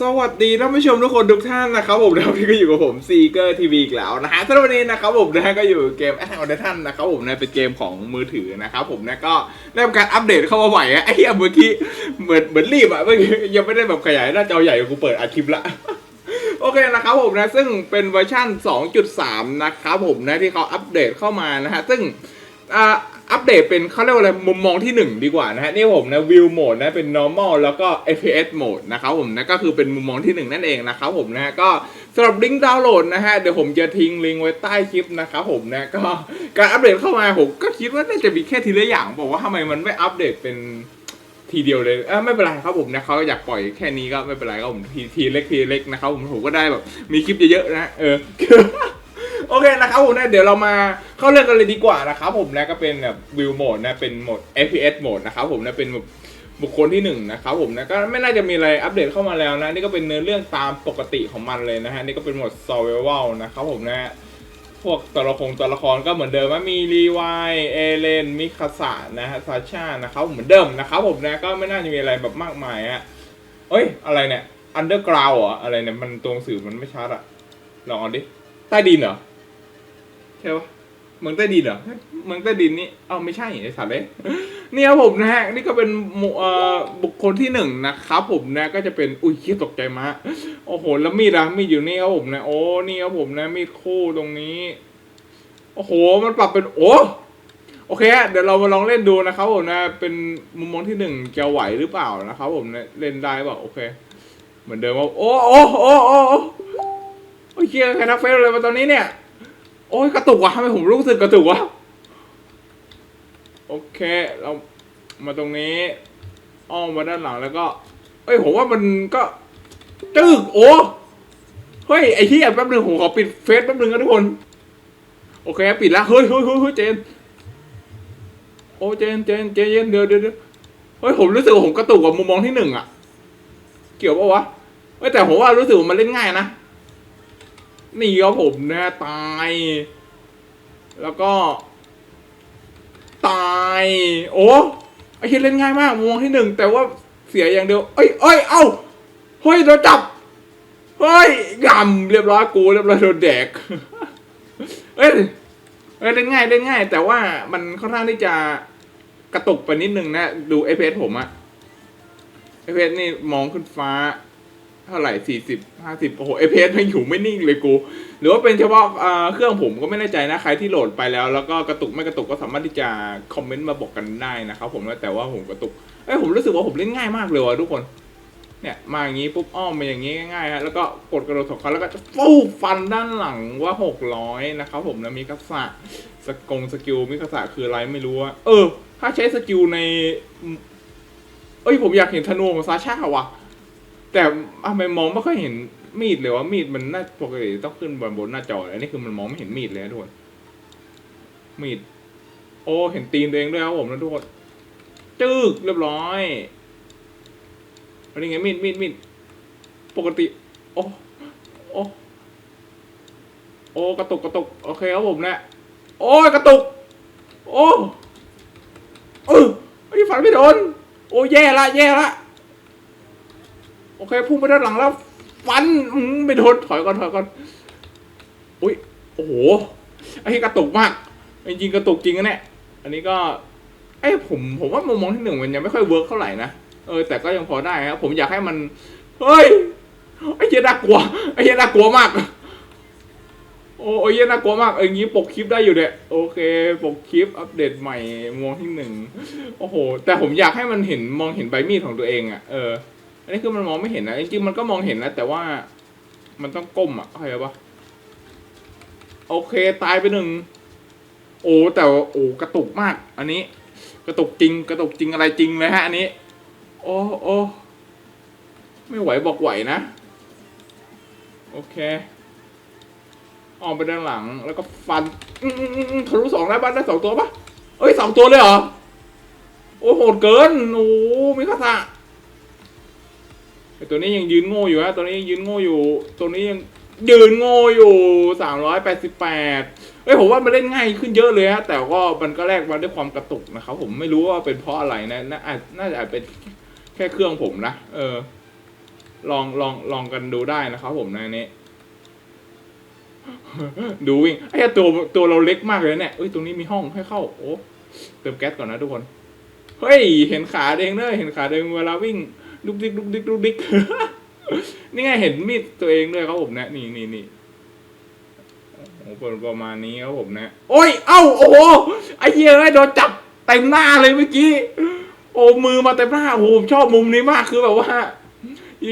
สวัสดีท่านผู้ชมทุกคนทุกท่านนะครับผมนะวันนี้ก็อยู่กับผมซีเกอร์ทีวีอีกแล้วนะฮะสำหรับวันนี้นะครับผมนะก็อยู่เกมแอ t อ on Titan นะครับผมนะเป็นเกมของมือถือนะครับผมนะก็ได้ทำการอัปเดตเข้ามาใหม่อะไอ้เหี้ยเมื่อกี้เหมือนเหมือนรีบอะเมื่อกี้ยังไม่ได้แบบขยายหน้าจอใหญ่กูเปิดอัดคลิปละโอเคนะครับผมนะซึ่งเป็นเวอร์ชั่น 2.3 นะครับผมนะที่เขาอัปเดตเข้ามานะฮะซึ่งอ่า อัปเดตเป็นเขาเรียกว่าอะไรมุมมองที่ 1 ดีกว่านะฮะนี่ผมนะวิวโหมดนะเป็น normal แล้วก็ FPS โหมดนะครับผมนะก็คือเป็นมุมมองที่ 1 นั่นเองนะครับผมนะก็สำหรับลิงก์ดาวน์โหลดนะฮะเดี๋ยวผมจะทิ้งลิงก์ไว้ใต้คลิปนะครับผมนะก็การอัปเดตเข้ามาผมก็คิดว่าน่าจะมีแค่ทีละอย่างบอกว่าทำไมมันไม่อัปเดตเป็นทีเดียวเลยเออไม่เป็นไรครับผมนะเขาอยากปล่อยแค่นี้ก็ไม่เป็นไรครับผมทีทีเล็กทีเล็กนะครับผมผมก็ได้แบบมีคลิปเยอะๆนะเออ โอเคนะครับผมนะเดี๋ยวเรามาเข้าเรื่องกันเลยดีกว่านะครับผมนะก็เป็นแบบวิวโหมดนะเป็นโหมด FPS โหมดนะครับผมนะเป็นแบบบุคคลที่หนึ่งนะครับผมนะก็ไม่น่าจะมีอะไรอัปเดตเข้ามาแล้วนะนี่ก็เป็นเนื้อเรื่องตามปกติของมันเลยนะฮะนี่ก็เป็นโหมด survival นะครับผมนะพวกตัวละครตัวละครก็เหมือนเดิมว่ามีรีวายเอเลนมิคาสะนะฮะซาชานะครับเหมือนเดิมนะครับผมนะก็ไม่น่าจะมีอะไรแบบมากมายอะเอ้ยอะไรเนี่ยอันเดอร์กราวเหรออะไรเนี่ยมันตัวหนังสือมันไม่ชัดอะลองเอาดิใต้ดินเหรอ ใช่ปะเมืองใต้ดินเหรอเมืองใต้ดินนี่เอ้าไม่ใช่ไอ้สัตว์เลยนี่ครับผมนะฮะนี่ก็เป็นบุคคลที่หนึ่งนะครับผมนะก็จะเป็นอุ้ยคิดตกใจมากโอ้โหแล้วมีดอะมีดอยู่นี่ครับผมนะโอ้นี่ครับผมนะมีดคู่ตรงนี้ โอ้โห มันปรับเป็นโอ้โอเคอะเดี๋ยวเรามาลองเล่นดูนะครับผมนะ เป็นมุมมองที่หนึ่งจะไหวหรือเปล่านะครับผมนะเล่นได้เปล่าโอเค เหมือนเดิมว่าโอ้โอ้โอ้โอ้โอ้โอ้ยเชียใครนักเฟซอะไรมาตอนนี้เนี่ย โอ้ยกระตุกว่ะทำไมผมรู้สึกกระตุกวะโอเคเรามาตรงนี้อ้อมมาด้านหลังแล้วก็ เอ้ยผมว่ามันก็จึกโอ้เฮ้ยไอ้ที่แป๊บนึงผมขอปิดเฟซแป๊บนึงนะทุกคน โอเคปิดแล้วเฮ้ยเฮ้ยเฮ้ยเจนโอ้เจนเจนเจนเดี๋ยวเดี๋ยวเดี๋ยวเฮ้ยผมรู้สึกว่าผมกระตุกกับมุมมองที่หนึ่งอะเกี่ยวปะวะเฮ้ยแต่ผมว่ารู้สึกว่ามันเล่นง่ายนะ นี่ครับผมนะตาย แล้วก็ ตาย โอ้ไอ้ที่เล่นง่ายมากมุมมองที่หนึ่งแต่ว่าเสียอย่างเดียว เอ้ยเอ้ยเอ้าเฮ้ยโดนจับเฮ้ยยำเรียบร้อยกูเรียบร้อยโดนแดกเอ้ยเอ้ยเล่นง่ายเล่นง่าย แต่ว่ามันค่อนข้างที่จะกระตุกไปนิดนึงนะ ดูเอฟเอผมอะเอฟเอนี่มองขึ้นฟ้า เท่าไหร่สี่สิบห้าสิบโอ้โหเอฟเอมันอยู่ไม่นิ่งเลยกู หรือว่าเป็นเฉพาะเอ่อเครื่องผมก็ไม่แน่ใจนะ ใครที่โหลดไปแล้ว แล้วก็กระตุกไม่กระตุกก็สามารถที่จะคอมเมนต์มาบอกกันได้นะครับผมแต่ว่าผมกระตุกเอ้ยผมรู้สึกว่าผมเล่นง่ายมากเลยว่ะทุกคนเนี่ยมาอย่างนี้ปุ๊บอ้อมมาอย่างนี้ง่ายๆฮะแล้วก็กดกระโดดสองครั้งแล้วก็ฟูฟันด้านหลังว่าหกร้อยนะครับผมนะมีทักษะสกงสกิลมีทักษะคืออะไรไม่รู้ว่าเออ ถ้าใช้สกิลใน เอ้ยผมอยากเห็นธนูของซาชาว่ะ แต่ทำไมมองไม่ค่อยเห็นมีดเลยว่ามีดมันน่าปกติต้องขึ้นบนบนหน้าจออันนี้คือมันมองไม่เห็นมีดเลยนะทุกคนมีด โอ้เห็นตีนตัวเองด้วยครับผมนะทุกคนจึกเรียบร้อยอันนี้ไงมีดมีดมีดปกติ โอ้โอ้โอ้กระตุกกระตุกโอเคครับผมนะโอ้ยกระตุก โอ้เออไอ้ยฟันไม่โดนโอ้แย่ละแย่ละ โอเคพุ่งไปด้านหลังแล้วฟันไม่โดนถอยก่อนถอยก่อนอุ้ยโอ้โหไอ้กระตุกมากจริงๆกระตุกจริงนะเนี่ยอันนี้ก็เอ้ผมผมว่ามุมมองที่หนึ่งมันยังไม่ค่อยเวิร์กเท่าไหร่นะเออแต่ก็ยังพอได้ครับผมอยากให้มันเฮ้ยไอ้เหี้ยน่ากลัวไอ้เหี้ยน่ากลัวมาก โอ้ไอ้เหี้ยน่ากลัวมากเอออย่างงี้ปกคลิปได้อยู่เนี่ยโอเคปกคลิปอัปเดตใหม่มองที่หนึ่งโอ้โหแต่ผมอยากให้มันเห็นมองเห็นใบมีดของตัวเองอะ่ะเออ อันนี้คือมันมองไม่เห็นนะจริงๆมันก็มองเห็นนะแต่ว่ามันต้องก้มอะเข้าใจปะโอเคตายไปหนึ่งโอ้แต่โอ้กระตุกมาก อันนี้ กระตุกจริง กระตุกจริงอะไรจริงเลยฮะอันนี้ โอ้โอ้ไม่ไหวบอกไหวนะ โอเคออกไปด้านหลังแล้วก็ฟันทะลุสองได้บ้านได้สองตัวปะเอ้ยสองตัวเลยเหรอ โอ้โหดเกิน โอ้มิคาสะ ไอตัวนี้ยังยืนโง่อยู่ฮะตัวนี้ยังยืนโง่อยู่ ตัวนี้ยังยืนโง่อยู่สามร้อยแปดสิบแปดเอ้ยผมว่ามันเล่นง่ายขึ้นเยอะเลยฮะแต่ก็มันก็แลกมาด้วยความกระตุกนะครับผมไม่รู้ว่าเป็นเพราะอะไรนะน่าจน่าจะอาจเป็นแค่เครื่องผมนะเออ ลองลองลองกันดูได้นะครับผมในนี้ดูวิ่งไอ้ตัวตัวเราเล็กมากเลยเนี่ยเอ้ยตรงนี้มีห้องให้เข้า โอ้เติมแก๊สก่อนนะทุกคน เฮ้ย เห็นขาเด้งเด้อเห็นขาเด้งเวลาวิ่ง ดุกดิกดุกดิกดุกดิกนี่ไงเห็นมีดตัวเองด้วยครับผมนะ นี่นี่นี่โอ้โหเป็นประมาณนี้ครับผมนะ โอ้ย เอ้า โอ้โห ไอ้เหี้ยไอ้ยโดนจับเต็มหน้าเลยเมื่อกี้ โอ้มือมาเต็มหน้า โอ้ผมชอบมุมนี้มาก คือแบบว่า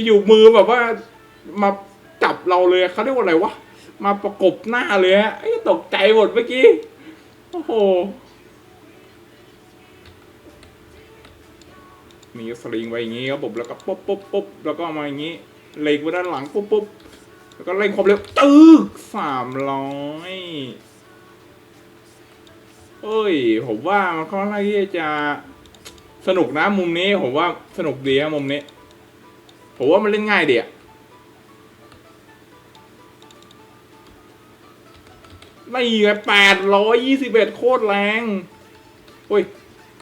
อยู่มือแบบว่า มาจับเราเลยเขาเรียกว่าอะไรวะ มาประกบหน้าเลยฮะไอ้ตกใจหมดเมื่อกี้ โอ้โห มีสลิงไว้อย่างงี้ครับผมแล้วก็ปุ๊บปุ๊บปุ๊บแล้วก็มาอย่างงี้เล็งไว้ด้านหลังปุ๊บปุ๊บแล้วก็เร่งความเร็วตึ๊กสามร้อยเอ้ย ผมว่ามันค่อนข้างที่จะสนุกนะมุมนี้ ผมว่าสนุกดีครับมุมนี้ ผมว่ามันเล่นง่ายดีอะไม่ไงแปดร้อยยี่สิบเอ็ดโคตรแรง โอ้ย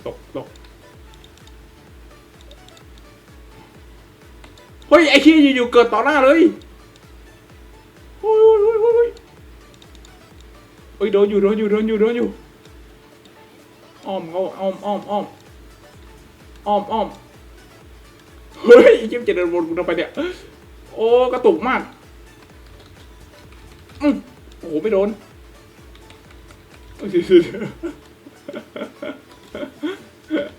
ตกตก ฮ้ยไอ้เชี่ยอยู่ๆเกิดต่อหน้าเลยโอ้ยโอ้ยโอ้ยโอ้ยโอ้ยโดนอยู่โดนอยู่โดนอยู่โดนอยู่อ้อมเขาอ้อมอ้อมอ้อมอ้อมอ้อมเฮ้ยไอ้เชี่จะเดินวนกูทำไปเนี่ยโอ้กระตุกมากอืมโอ้โหไม่โดนโ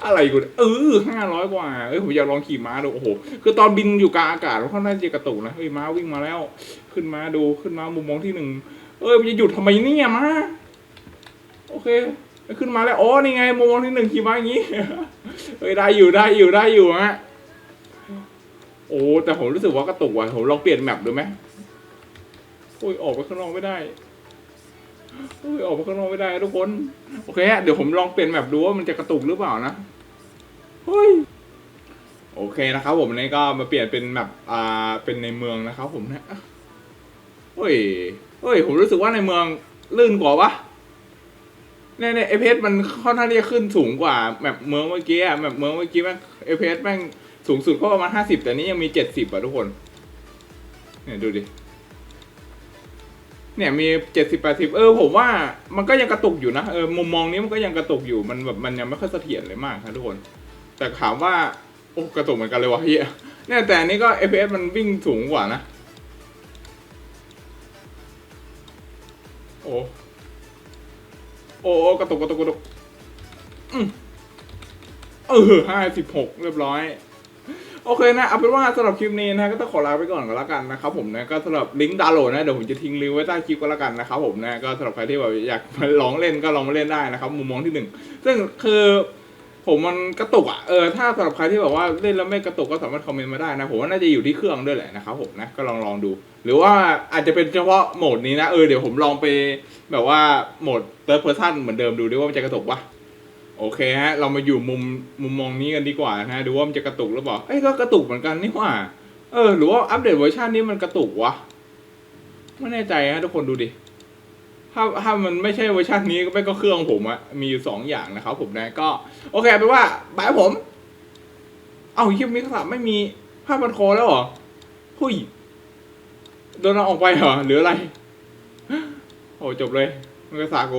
อะไรกูเออห้าร้อยกว่าเอ้ยผมอยากลองขี่ม้าดูโอ้โหคือตอนบินอยู่กลางอากาศมันค่อนข้างจะกระตุกนะเฮ้ยม้าวิ่งมาแล้ว ขึ้นมาดูขึ้นมามุมมองที่หนึ่งเอ้ยมันจะหยุดทำไมเนี่ยม้าโอเคขึ้นมาแล้วอ๋อนี่ไงมุมมองที่หนึ่งขี่ม้าอย่างงี้เฮ้ยได้อยู่ได้อยู่ได้อยู่ฮะโอ้แต่ผมรู้สึกว่ากระตุกว่ะผมลองเปลี่ยนแมปดูไหมโอ้ยออกไปข้างนอกไม่ได้โอ้ยออกไปข้างนอกไม่ได้ทุกคน โอเคเดี๋ยวผมลองเปลี่ยนแมปดูว่ามันจะกระตุกหรือเปล่านะ เฮ้ยโอเคนะครับ ผมนี่ก็มาเปลี่ยนเป็นแบบอ่าเป็นในเมืองนะครับ ผมนะเฮ้ยเฮ้ย ผมรู้สึกว่าในเมืองลื่นกว่าวะเนี่ยเนี่ยเอพมันค่อนข้างที่จะขึ้นสูงกว่าแบบเมืองเมื่อกี้อะแบบเมืองเมื่อกี้แม่งเอพแม่งสูงสุดก็ประมาณห้าสิบแต่นี้ยังมีเจ็ดสิบอะทุกคน เนี่ยดูดิ เนี่ยมีเจ็ดสิบแปดสิบเออผมว่ามันก็ยังกระตุกอยู่นะเออมุมมองนี้มันก็ยังกระตุกอยู่มันแบบมันยังไม่ค่อยเสถียรเลยมากครับทุกคน แต่ถามว่าโอ้กระตุกเหมือนกันเลยวะเฮียเนี่ยแต่อันนี้ก็ FPS มันวิ่งสูงกว่านะ โอ้โอ้กระตุกกระตุกกระตุกอืมเออห้าสิบหกเรียบร้อย โอเคนะ เอาเป็นว่าสำหรับคลิปนี้นะก็ต้องขอลาไปก่อนก็แล้วกันนะครับผมนะ ก็สำหรับลิงก์ดาวน์โหลดนะ เดี๋ยวผมจะทิ้งลิงก์ไว้ใต้คลิปก็แล้วกันนะครับผมนะ ก็สำหรับใครที่แบบอยากมาลองเล่นก็ลองมาเล่นได้นะครับ มุมมองที่หนึ่ง ซึ่งคือ ผมมันกระตุกอะเออถ้าสำหรับใครที่แบบว่าเล่นแล้วไม่กระตุกก็สามารถคอมเมนต์มาได้นะผมว่าน่าจะอยู่ที่เครื่องด้วยแหละนะครับผมนะก็ลองลองดู หรือว่าอาจจะเป็นเฉพาะโหมดนี้นะเออเดี๋ยวผมลองไปแบบว่าโหมด third person เหมือนเดิมดูดิว่ามันจะกระตุกปะโอเคฮะ เรามาอยู่มุมมุมมองนี้กันดีกว่านะดูว่ามันจะกระตุกหรือเปล่าเอ้ยก็กระตุกเหมือนกันนี่หว่า เออ หรือว่าอัปเดตเวอร์ชันนี้มันกระตุกวะไม่แน่ใจฮะทุกคนดูดิ ถ้าถ้ามันไม่ใช่เวอร์ชันนี้ก็ไม่ก็เครื่องผมอะมีอยู่สองอย่างนะครับผมนะก็ โอเคเป็นว่าบายผม เอ้าคลิปนี้ขนาไม่มีผ้าพันคอแล้วเหรอหุยโดนเอาออกไปเหรอหรืออะไร โอ้จบเลยมันก็สาโก